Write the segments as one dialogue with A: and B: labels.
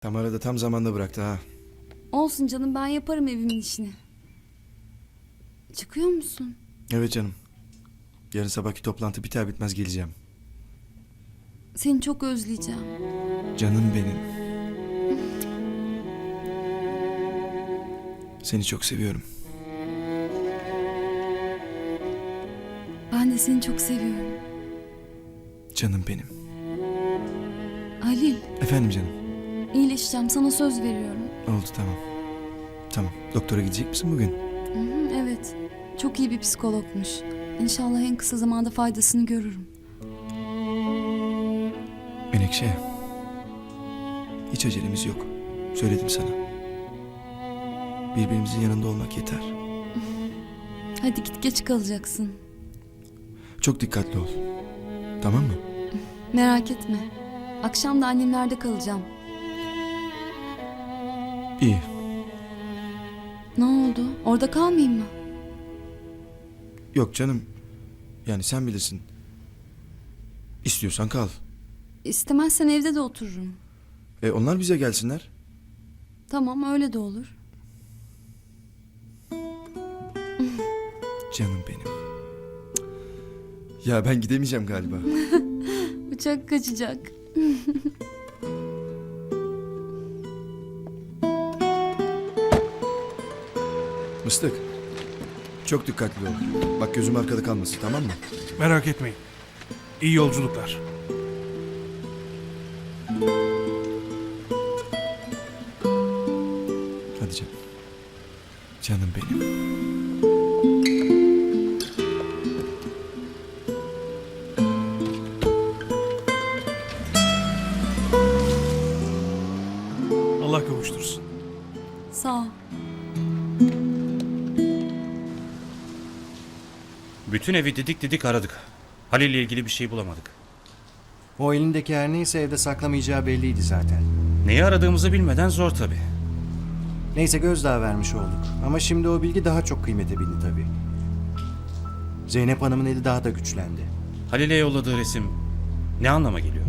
A: Tamara da tam zamanda bıraktı ha.
B: Olsun canım ben yaparım evimin işini. Çıkıyor musun?
A: Evet canım. Yarın sabahki toplantı biter bitmez geleceğim.
B: Seni çok özleyeceğim.
A: Canım benim. Seni çok seviyorum.
B: Ben de seni çok seviyorum.
A: Canım benim.
B: Halil,
A: Efendim canım.
B: İyileşeceğim sana söz veriyorum.
A: Oldu tamam. Tamam. Doktora gidecek misin bugün?
B: Hı hı, evet, çok iyi bir psikologmuş. İnşallah en kısa zamanda faydasını görürüm.
A: Menekşe. Hiç acelemiz yok. Söyledim sana. Birbirimizin yanında olmak yeter.
B: Hadi git geç kalacaksın.
A: Çok dikkatli ol. Tamam mı?
B: Merak etme. Akşam da annemlerde kalacağım.
A: İyi.
B: Ne oldu? Orada kalmayayım mı?
A: Yok canım. Yani sen bilirsin. İstiyorsan kal.
B: İstemezsen evde de otururum.
A: E onlar bize gelsinler.
B: Tamam öyle de olur.
A: Canım benim. Ya ben gidemeyeceğim galiba.
B: Uçak kaçacak.
A: Mıstık. Çok dikkatli ol. Bak gözüm arkada kalmasın tamam mı?
C: Merak etmeyin. İyi yolculuklar.
A: Hadi canım. Canım benim.
C: Allah kavuştursun.
B: Sağ ol.
D: Bütün evi didik didik aradık. Halil'le ilgili bir şey bulamadık.
E: O elindeki her neyse evde saklamayacağı belliydi zaten.
D: Neyi aradığımızı bilmeden zor tabii.
E: Neyse gözdağı vermiş olduk. Ama şimdi o bilgi daha çok kıymete bindi tabii. Zeynep Hanım'ın eli daha da güçlendi.
D: Halil'e yolladığı resim ne anlama geliyor?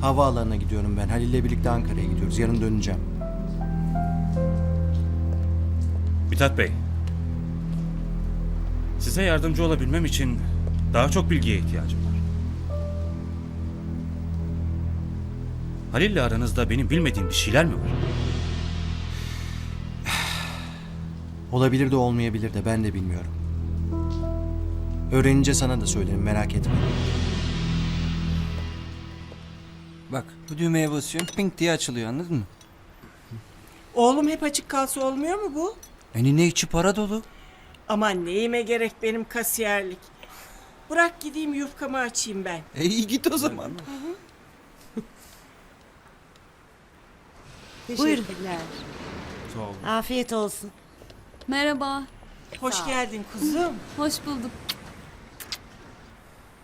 E: Havaalanına gidiyorum ben. Halil'le birlikte Ankara'ya gidiyoruz. Yarın döneceğim.
D: Mithat Bey. Size yardımcı olabilmem için daha çok bilgiye ihtiyacım var. Halil'le aranızda benim bilmediğim bir şeyler mi var?
E: Olabilir de olmayabilir de ben de bilmiyorum. Öğrenince sana da söylerim merak etme.
F: Bak bu düğmeye basıyorsun pink diye açılıyor anladın mı?
G: Oğlum hep açık kalsa olmuyor mu bu?
F: Yani ne içi para dolu.
G: Aman neyime gerek benim kasiyerlik. Bırak gideyim yufkamı açayım ben.
F: E iyi git o zaman.
H: Teşekkürler. Afiyet olsun.
B: Merhaba.
G: Hoş geldin kuzum.
B: Hoş bulduk.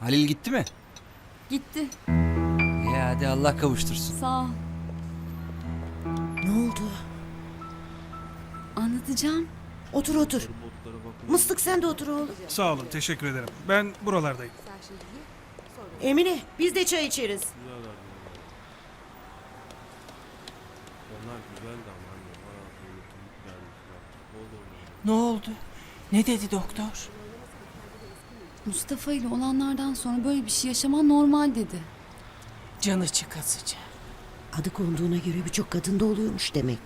F: Halil gitti mi?
B: Gitti.
F: Ya hadi Allah kavuştursun.
B: Sağ ol.
H: Ne oldu?
B: Anlatacağım.
H: Otur otur. Mıstık sen de otur oğlum.
C: Sağ olun teşekkür ederim. Ben buralardayım.
H: Emine biz de çay içeriz.
G: Ne oldu? Ne dedi doktor?
B: Mustafa ile olanlardan sonra böyle bir şey yaşaman normal dedi.
G: Canı çıkasıca.
H: Adı konduğuna göre birçok kadında oluyormuş demek.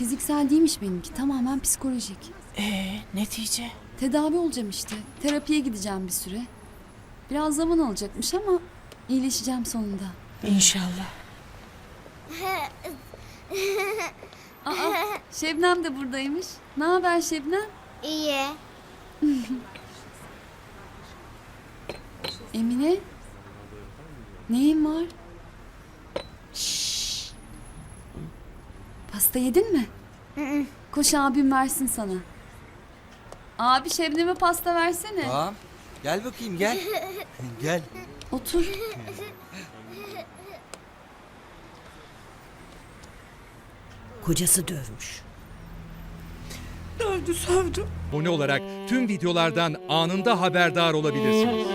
B: Fiziksel değilmiş benimki tamamen psikolojik.
G: Ee, netice?
B: Tedavi olacağım işte. Terapiye gideceğim bir süre. Biraz zaman alacakmış ama iyileşeceğim sonunda.
G: İnşallah.
B: Aa, Şebnem de buradaymış. Ne haber Şebnem?
I: İyi.
B: Emine? Neyin var? Pasta yedin mi? Koş abim versin sana. Abi Şebnem'e pasta versene.
F: Tamam. Gel bakayım gel. gel.
B: Otur.
H: Kocası dövmüş.
G: Dövdü sövdü.
J: Abone olarak tüm videolardan anında haberdar olabilirsiniz.